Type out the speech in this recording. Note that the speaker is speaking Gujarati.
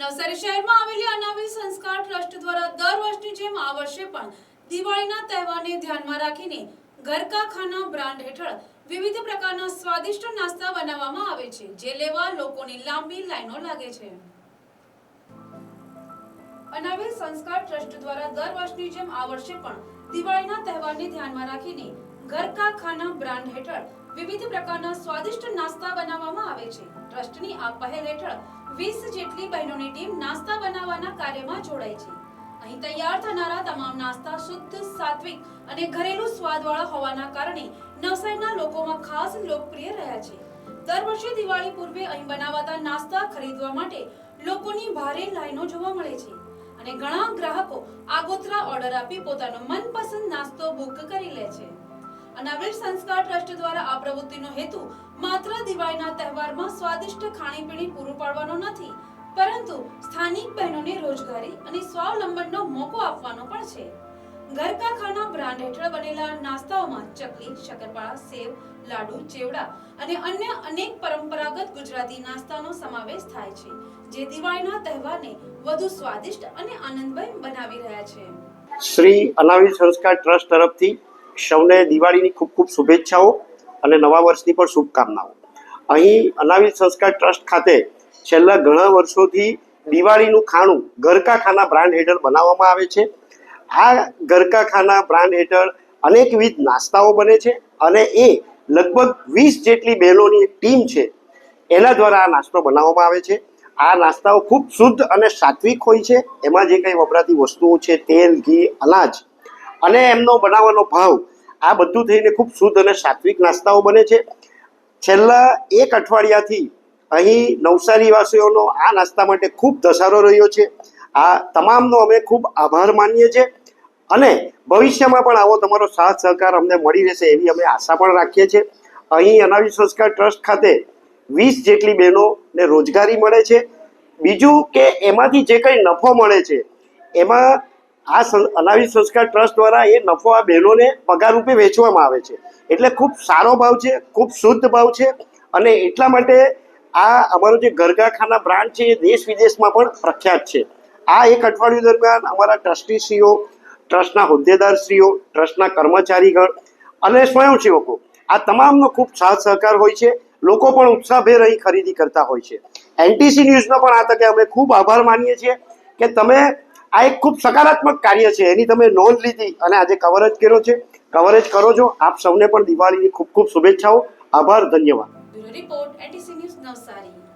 નવસારી શહેરમાં આવેલી અનાવિલ સંસ્કાર ટ્રસ્ટ દ્વારા દર વર્ષની જેમ આ વર્ષે પણ દિવાળીના તહેવારને ધ્યાનમાં રાખીને ગરકા ખાના બ્રાન્ડ હેઠળ વિવિધ પ્રકારના સ્વાદિષ્ટ નાસ્તા બનાવવામાં આવે છે, જે લેવા લોકોની લાંબી લાઈનો લાગે છે. અનાવિલ સંસ્કાર ટ્રસ્ટ દ્વારા દર વર્ષની જેમ આ વર્ષે પણ દિવાળીના તહેવારને ધ્યાનમાં રાખીને ઘર કા ખાના બ્રાન્ડ હેઠળ વિવિધ પ્રકારના સ્વાદિષ્ટ નાસ્તા બનાવવામાં આવે છે. ટ્રસ્ટની આ પહેલ હેઠળ 20 જેટલી બહેનોની ટીમ નાસ્તા બનાવવાના કાર્યમાં જોડાઈ છે. અહીં તૈયાર થનારા તમામ નાસ્તા શુદ્ધ, સાત્વિક અને ઘરેલું સ્વાદવાળા હોવાના કારણે નવસારીના લોકોમાં ખાસ લોકપ્રિય રહ્યા છે. દર વર્ષે દિવાળી પૂર્વે અહીં બનાવાતા નાસ્તા ખરીદવા માટે લોકોની ભારે લાઈનો જોવા મળે છે અને ઘણા ગ્રાહકો આગોતરા ઓર્ડર આપી પોતાનો મનપસંદ નાસ્તો બુક કરી લે છે. અનાવિલ સંસ્કાર ટ્રસ્ટ દ્વારા આ પ્રવૃત્તિનો હેતુ માત્ર દિવાળીના તહેવારમાં સ્વાદિષ્ટ ખાણીપીણી પૂરું પાડવાનો નથી, પરંતુ સ્થાનિક બહેનોને રોજગારી અને સ્વાવલંબનનો મોકો આપવાનો પણ છે. ઘર ખાના બ્રાન્ડ હેઠળ બનેલા નાસ્તાઓમાં ચકલી શક્કરપારા સેવ, લાડુ, ચેવડા અને અન્ય અનેક પરંપરાગત ગુજરાતી નાસ્તાનો સમાવેશ થાય છે, જે દિવાળીના તહેવારને વધુ સ્વાદિષ્ટ અને આનંદમય બનાવી રહ્યા છે. શ્રી અનાવી સંસ્કાર ટ્રસ્ટ તરફથી સૌને દિવાળીની ખૂબ ખૂબ શુભેચ્છાઓ અને નવા વર્ષની પણ શુભકામનાઓ. અહીં અનાવિલ સંસ્કાર ટ્રસ્ટ ખાતે છેલ્લા ઘણા વર્ષોથી દિવાળીનું ખાણું ગરકા ખાના બ્રાન્ડ હેઠળ બનાવવામાં આવે છે. આ ગરકા ખાના બ્રાન્ડ હેઠળ અનેકવિધ નાસ્તાઓ બને છે અને એ લગભગ વીસ જેટલી બહેનોની ટીમ છે. એના દ્વારા આ નાસ્તો બનાવવામાં આવે છે. આ નાસ્તાઓ ખૂબ શુદ્ધ અને સાત્વિક હોય છે. એમાં જે કંઈ વપરાતી વસ્તુઓ છે, તેલ, ઘી, અનાજ અને એમનો બનાવવાનો ભાવ આ બધું થઈને ખૂબ શુદ્ધ અને સાત્વિક નાસ્તાઓ બને છે. છેલ્લા એક અઠવાડિયાથી અહીં નવસારી વાસીઓનો આ નાસ્તા માટે ખૂબ ધસારો રહ્યો છે. આ તમામનો અમે ખૂબ આભાર માનીએ છીએ અને ભવિષ્યમાં પણ આવો તમારો સાથ સહકાર અમને મળી રહેશે એવી અમે આશા પણ રાખીએ છીએ. અહીં અનાવિલ સંસ્કાર ટ્રસ્ટ ખાતે વીસ જેટલી બહેનોને રોજગારી મળે છે. બીજું કે એમાંથી જે કંઈ નફો મળે છે, એમાં આ અનાવિલ સંસ્કાર ટ્રસ્ટ દ્વારા એ નફો આ બહેનોને પગાર રૂપે વેચવામાં આવે છે. એટલે ખૂબ સારો ભાવ છે, ખૂબ શુદ્ધ ભાવ છે અને એટલા માટે આ અમારો જે ગરગાખાના બ્રાન્ડ છે એ દેશ વિદેશમાં પણ પ્રખ્યાત છે. આ એક અઠવાડિયું દરમિયાન અમારા ટ્રસ્ટીશ્રીઓ ટ્રસ્ટના હોદ્દેદારશ્રીઓ ટ્રસ્ટના કર્મચારીગણ અને સ્વયંસેવકો, આ તમામનો ખૂબ સાથ સહકાર હોય છે. લોકો પણ ઉત્સાહભેર અહીં ખરીદી કરતા હોય છે. એનટીસી ન્યૂઝનો પણ આ તકે અમે ખૂબ આભાર માનીએ છીએ કે તમે આ એક ખૂબ સકારાત્મક કાર્ય છે. એની તમે નોંધ લીધી અને આજે કવરેજ કર્યો છે. કવરેજ કરો છો. આપ સૌને પણ દિવાળીની ખૂબ ખૂબ શુભેચ્છાઓ. આભાર. ધન્યવાદ. Report ETC news Navsari.